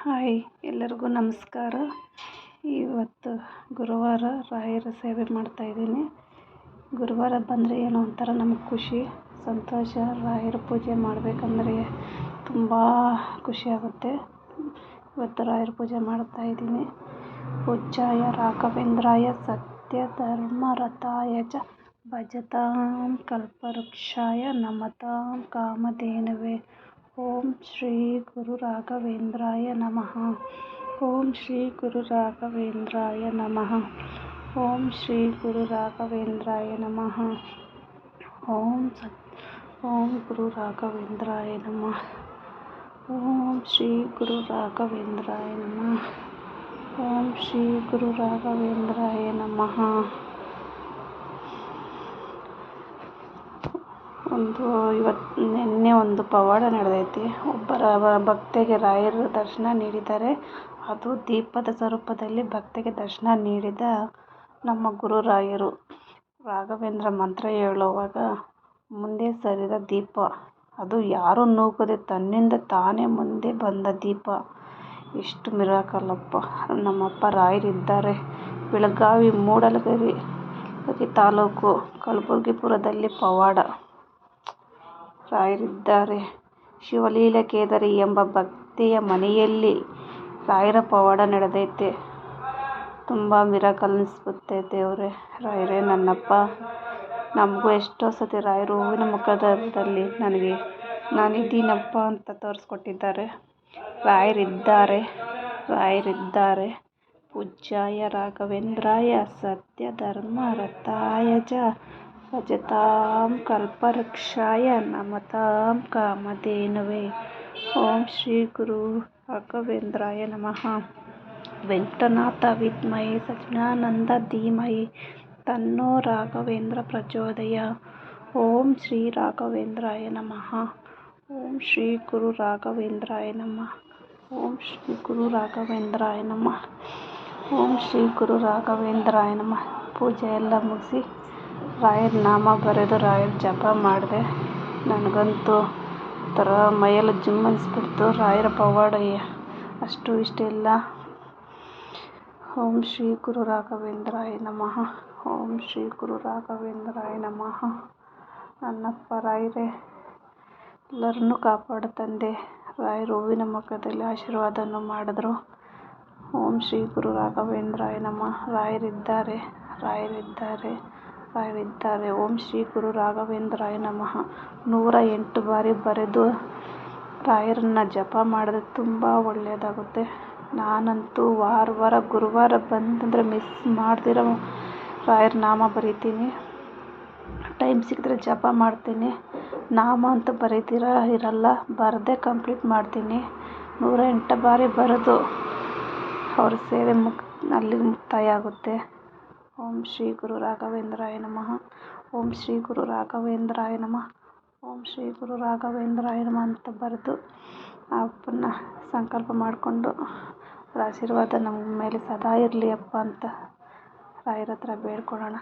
Hi, ಎಲ್ಲರಿಗೂ ನಮಸ್ಕಾರ. ಇವತ್ತು ಗುರುವಾರ ರಾಯರ ಸೇವೆ ಮಾಡ್ತಾಯಿದ್ದೀನಿ ಗುರುವಾರ ಬಂದರೆ ಏನೋ ಒಂಥರ ನಮಗೆ ಖುಷಿ, ಸಂತೋಷ. ರಾಯರ ಪೂಜೆ ಮಾಡಬೇಕಂದ್ರೆ ತುಂಬ ಖುಷಿಯಾಗುತ್ತೆ ಇವತ್ತು ರಾಯರ ಪೂಜೆ ಮಾಡ್ತಾಯಿದ್ದೀನಿ ಪೂಜಾಯ ರಾಘವೇಂದ್ರಾಯ ಸತ್ಯ ಧರ್ಮರಥಾಯ ಚ ಭಜತಾಂ ಕಲ್ಪವೃಕ್ಷಾಯ ನಮತಾಂ ಕಾಮಧೇನವೇ. ಓಂ ಶ್ರೀ ಗುರು ರಾಘವೇಂದ್ರಾಯ ನಮಃ ಓಂ ಶ್ರೀ ಗುರು ರಾಘವೇಂದ್ರಾಯ ನಮಃ ಓಂ ಶ್ರೀ ಗುರು ರಾಘವೇಂದ್ರಾಯ ನಮಃ ಓಂ ಸತ್ ಓಂ ಗುರು ರಾಘವೇಂದ್ರಾಯ ನಮಃ ಓಂ ಶ್ರೀ ಗುರು ರಾಘವೇಂದ್ರಾಯ ನಮಃ ಓಂ ಶ್ರೀ ಗುರು ರಾಘವೇಂದ್ರಾಯ ನಮಃ ಒಂದು ಇವತ್ತು ನಿನ್ನೆ ಒಂದು ಪವಾಡ ನಡೆದೈತಿ. ಒಬ್ಬರ ಭಕ್ತೆಗೆ ರಾಯರು ದರ್ಶನ ನೀಡಿದ್ದಾರೆ ಅದು ದೀಪದ ಸ್ವರೂಪದಲ್ಲಿ ಭಕ್ತೆಗೆ ದರ್ಶನ ನೀಡಿದ ನಮ್ಮ ಗುರುರಾಯರು ರಾಘವೇಂದ್ರ ಮಂತ್ರ ಹೇಳುವಾಗ ಮುಂದೆ ಸರಿದ ದೀಪ. ಅದು ಯಾರೂ ನೂಕದೆ ತನ್ನಿಂದ ತಾನೇ ಮುಂದೆ ಬಂದ ದೀಪ. ಎಷ್ಟು ಮಿರಾಕಲ್ಲಪ್ಪ. ನಮ್ಮಪ್ಪ ರಾಯರಿದ್ದಾರೆ. ಬೆಳಗಾವಿ, ಮೂಡಲಗಿರಿ ತಾಲೂಕು ಕಲಬುರ್ಗಿಪುರದಲ್ಲಿ ಪವಾಡ. ರಾಯರಿದ್ದಾರೆ ಶಿವಲೀಲೆ ಕೇದಾರಿ ಎಂಬ ಭಕ್ತೆಯ ಮನೆಯಲ್ಲಿ ರಾಯರ ಪವಾಡ ನಡೆದೈತೆ. ತುಂಬ ಮಿರಾಕಲ್ ಅನಿಸ್ಬಿಡುತ್ತೆ ದೇವರೇ. ರಾಯರೇ, ನನ್ನಪ್ಪ, ನಮಗೂ ಎಷ್ಟೋ ಸತಿ ರಾಯರು ಹೂವಿನ ಮುಖದಲ್ಲಿ ನನಗೆ ನಾನಿದ್ದೀನಪ್ಪ ಅಂತ ತೋರಿಸ್ಕೊಟ್ಟಿದ್ದಾರೆ. ರಾಯರಿದ್ದಾರೆ ರಾಯರಿದ್ದಾರೆ. ಪೂಜ್ಯಾಯ ರಾಘವೇಂದ್ರಾಯ ಸತ್ಯ ಧರ್ಮ ರಥಾಯಜ ಭಜತಾಂ ಕಲ್ಪವೃಕ್ಷಾಯ ನಮತಾಂ ಕಾಮಧೇನವೇ ಓಂ ಶ್ರೀ ಗುರು ರಾಘವೇಂದ್ರಾಯ ನಮಃ ವೆಂಕಟನಾಥ ವಿದ್ಮಹೇ ಸಚ್ಚಿದಾನಂದ ಧೀಮಹಿ ತನ್ನೋ ರಾಘವೇಂದ್ರ ಪ್ರಚೋದಯ ಓಂ ಶ್ರೀ ರಾಘವೇಂದ್ರಾಯ ನಮಃ ಓಂ ಶ್ರೀ ಗುರು ರಾಘವೇಂದ್ರಾಯ ನಮಃ ಓಂ ಶ್ರೀ ಗುರು ರಾಘವೇಂದ್ರಾಯ ನಮಃ ಓಂ ಶ್ರೀ ಗುರು ರಾಘವೇಂದ್ರಾಯ ನಮಃ ಪೂಜೆ ಎಲ್ಲ ಮುಗಿಸಿ ರಾಯರ ನಾಮ ಬರೆದು ರಾಯರ ಜಪ ಮಾಡಿದೆ. ನನಗಂತೂ ಒಂಥರ ಮೈಯೆಲ್ಲ ಜುಮ್ ಅನಿಸ್ಬಿಡ್ತು. ರಾಯರ ಪವಾಡ ಅಷ್ಟು ಇಷ್ಟ ಇಲ್ಲ. ಓಂ ಶ್ರೀ ಗುರು ರಾಘವೇಂದ್ರಾಯ ನಮಃ. ಓಂ ಶ್ರೀ ಗುರು ರಾಘವೇಂದ್ರಾಯ ನಮಃ. ನನ್ನಪ್ಪ ರಾಯರೇ, ಎಲ್ಲರನ್ನೂ ಕಾಪಾಡು ತಂದೆ ರಾಯರು ಹೂವಿನ ಮಕ್ಕದಲ್ಲಿ ಆಶೀರ್ವಾದವನ್ನು ಮಾಡಿದ್ರು. ಓಂ ಶ್ರೀ ಗುರು ರಾಘವೇಂದ್ರಾಯ ನಮಃ. ರಾಯರಿದ್ದಾರೆ ರಾಯರಿದ್ದಾರೆ. ರಾಯರಿದ್ದಾರೆ ಓಂ ಶ್ರೀ ಗುರು ರಾಘವೇಂದ್ರಾಯ ನಮಃ. ನೂರ ಎಂಟು ಬಾರಿ ಬರೆದು ರಾಯರನ್ನ ಜಪ ಮಾಡಿದ್ರೆ ತುಂಬ ಒಳ್ಳೆಯದಾಗುತ್ತೆ. ನಾನಂತೂ ವಾರ ವಾರ, ಗುರುವಾರ ಬಂತಂದರೆ ಮಿಸ್ ಮಾಡ್ದಿರ ರಾಯರ ನಾಮ ಬರಿತೀನಿ. ಟೈಮ್ ಸಿಕ್ಕಿದ್ರೆ ಜಪ ಮಾಡ್ತೀನಿ. ನಾಮ ಅಂತ ಬರೀತೀರ ಇರಲ್ಲ, ಬರದೇ ಕಂಪ್ಲೀಟ್ ಮಾಡ್ತೀನಿ. ನೂರ ಎಂಟು ಬಾರಿ ಬರೆದು ಅವ್ರ ಸೇವೆ ಮುಕ್ ಅಲ್ಲಿಗೆ ಮುಕ್ತಾಯ ಆಗುತ್ತೆ. ಓಂ ಶ್ರೀ ಗುರು ರಾಘವೇಂದ್ರಾಯ ನಮಃ. ಓಂ ಶ್ರೀ ಗುರು ರಾಘವೇಂದ್ರಾಯ ನಮಃ. ಓಂ ಶ್ರೀ ಗುರು ರಾಘವೇಂದ್ರಾಯ ನಮಃ ಅಂತ ಬರೆದು ಅಪ್ಪನ ಸಂಕಲ್ಪ ಮಾಡಿಕೊಂಡು ಅವರ ಆಶೀರ್ವಾದ ನಮ್ಮ ಮೇಲೆ ಸದಾ ಇರಲಿ ಅಪ್ಪ ಅಂತ ರಾಯರ ಹತ್ರ ಬೇಡ್ಕೊಳ್ಳೋಣ.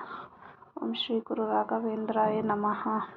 ಓಂ ಶ್ರೀ ಗುರು ರಾಘವೇಂದ್ರಾಯ ನಮಃ.